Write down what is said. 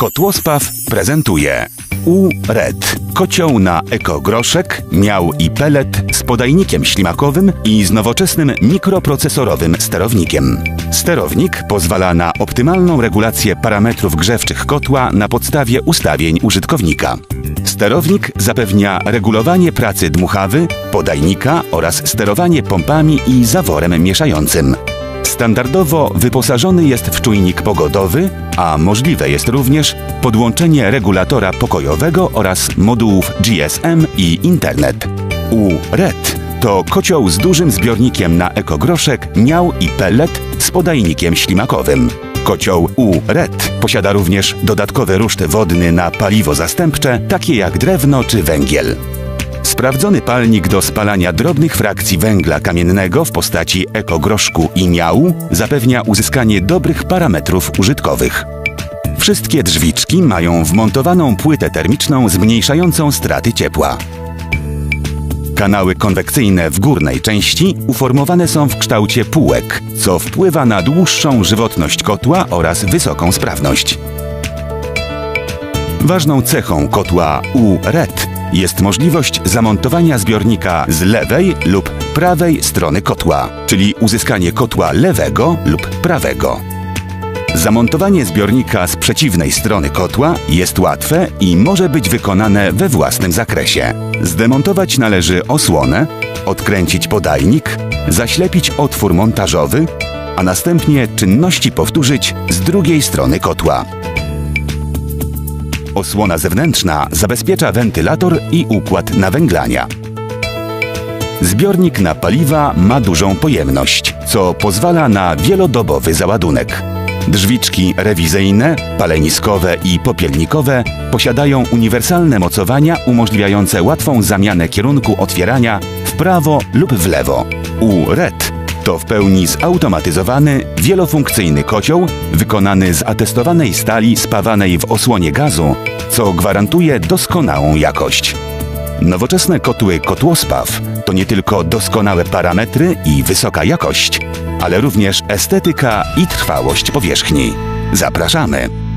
Kotłospaw prezentuje U-Red. Kocioł na ekogroszek, miał i pelet z podajnikiem ślimakowym i z nowoczesnym mikroprocesorowym sterownikiem. Sterownik pozwala na optymalną regulację parametrów grzewczych kotła na podstawie ustawień użytkownika. Sterownik zapewnia regulowanie pracy dmuchawy, podajnika oraz sterowanie pompami i zaworem mieszającym. Standardowo wyposażony jest w czujnik pogodowy, a możliwe jest również podłączenie regulatora pokojowego oraz modułów GSM i internet. U-RED to kocioł z dużym zbiornikiem na ekogroszek, miał i pellet z podajnikiem ślimakowym. Kocioł U-RED posiada również dodatkowy ruszt wodny na paliwo zastępcze, takie jak drewno czy węgiel. Sprawdzony palnik do spalania drobnych frakcji węgla kamiennego w postaci ekogroszku i miału zapewnia uzyskanie dobrych parametrów użytkowych. Wszystkie drzwiczki mają wmontowaną płytę termiczną zmniejszającą straty ciepła. Kanały konwekcyjne w górnej części uformowane są w kształcie półek, co wpływa na dłuższą żywotność kotła oraz wysoką sprawność. Ważną cechą kotła U-RED jest możliwość zamontowania zbiornika z lewej lub prawej strony kotła, czyli uzyskanie kotła lewego lub prawego. Zamontowanie zbiornika z przeciwnej strony kotła jest łatwe i może być wykonane we własnym zakresie. Zdemontować należy osłonę, odkręcić podajnik, zaślepić otwór montażowy, a następnie czynności powtórzyć z drugiej strony kotła. Osłona zewnętrzna zabezpiecza wentylator i układ nawęglania. Zbiornik na paliwa ma dużą pojemność, co pozwala na wielodobowy załadunek. Drzwiczki rewizyjne, paleniskowe i popielnikowe posiadają uniwersalne mocowania umożliwiające łatwą zamianę kierunku otwierania w prawo lub w lewo. U-RED to w pełni zautomatyzowany, wielofunkcyjny kocioł wykonany z atestowanej stali spawanej w osłonie gazu, co gwarantuje doskonałą jakość. Nowoczesne kotły Kotłospaw to nie tylko doskonałe parametry i wysoka jakość, ale również estetyka i trwałość powierzchni. Zapraszamy!